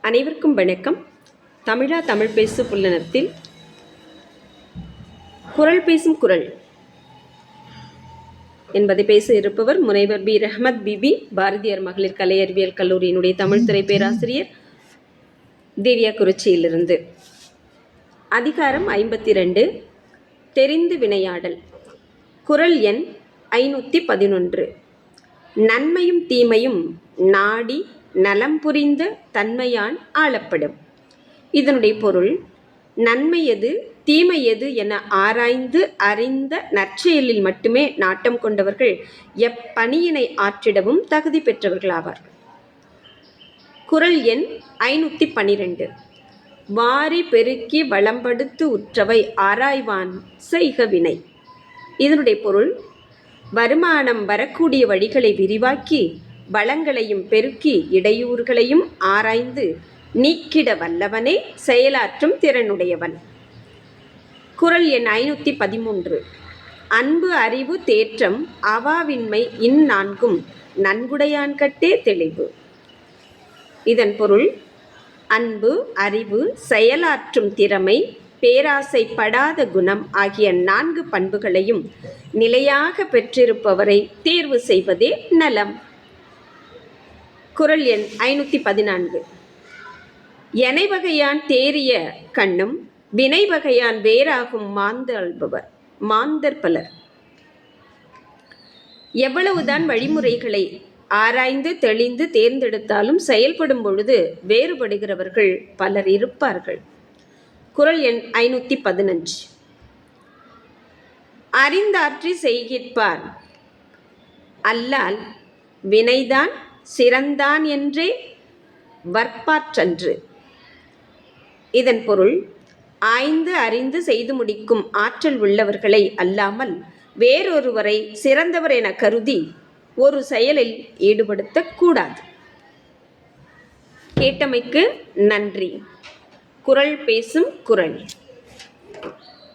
அனைவருக்கும் வணக்கம். தமிழா தமிழ் பேசு புல்லனத்தில் குரல் பேசும் குரல் என்பதை பேச இருப்பவர் முனைவர் பி. ரஹ்மத் பிபி பாரதியார் மகளிர் கலை அறிவியல் கல்லூரியினுடைய தமிழ்துறை பேராசிரியர் தேவியா குறிச்சியிலிருந்து. அதிகாரம் ஐம்பத்தி ரெண்டு தெரிந்து வினையாடல். குரல் எண் ஐநூற்றி பதினொன்று. நன்மையும் தீமையும் நாடி நலம் புரிந்த தன்மையான் ஆளப்படும். இதனுடைய பொருள் நன்மை எது தீமை எது என ஆராய்ந்து அறிந்த நற்செயலில் மட்டுமே நாட்டம் கொண்டவர்கள் எப்பணியினை ஆற்றிடவும் தகுதி பெற்றவர்களாவார். குரல் எண் ஐநூற்றி பனிரெண்டு வாரி பெருக்கி வளம்படுத்து உற்றவை ஆராய்வான் செய்க வினை. இதனுடைய பொருள் வருமானம் வரக்கூடிய வழிகளை விரிவாக்கி வளங்களையும் பெருக்கி இடையூறுகளையும் ஆராய்ந்து நீக்கிட வல்லவனே செயலாற்றும் திறனுடையவன். குரல் எண் ஐநூற்றி பதிமூன்று. அன்பு அறிவு தேற்றம் அவாவின்மை இந்நான்கும் நன்குடையான்கட்டே தெளிவு. இதன் பொருள் அன்பு அறிவு செயலாற்றும் திறமை பேராசைப்படாத குணம் ஆகிய நான்கு பண்புகளையும் நிலையாக பெற்றிருப்பவரை தேர்வு செய்வதே நலம். குரல் எண் ஐநூற்றி பதினான்கு. எனை வகையான் தேறிய கண்ணும் வினை வகையான் வேறாகும் மாந்தல்பவர் மாந்தர் பலர். எவ்வளவுதான் வழிமுறைகளை ஆராய்ந்து தெளிந்து தேர்ந்தெடுத்தாலும் செயல்படும் பொழுது வேறுபடுகிறவர்கள் பலர் இருப்பார்கள். குரல் எண் ஐநூற்றி பதினஞ்சு. அறிந்தாற்றி செய்கிற்பார். அல்லால் வினைதான் சிறந்தான் என்றே வற்பாற்றன்று. இதன் பொருள் ஆய்ந்து அறிந்து செய்து முடிக்கும் ஆற்றல் உள்ளவர்களை அல்லாமல் வேறொருவரை சிறந்தவர் என கருதி ஒரு செயலில் ஈடுபடுத்தக்கூடாது கேட்டமைக்கு நன்றி. குரல் பேசும் குரல்.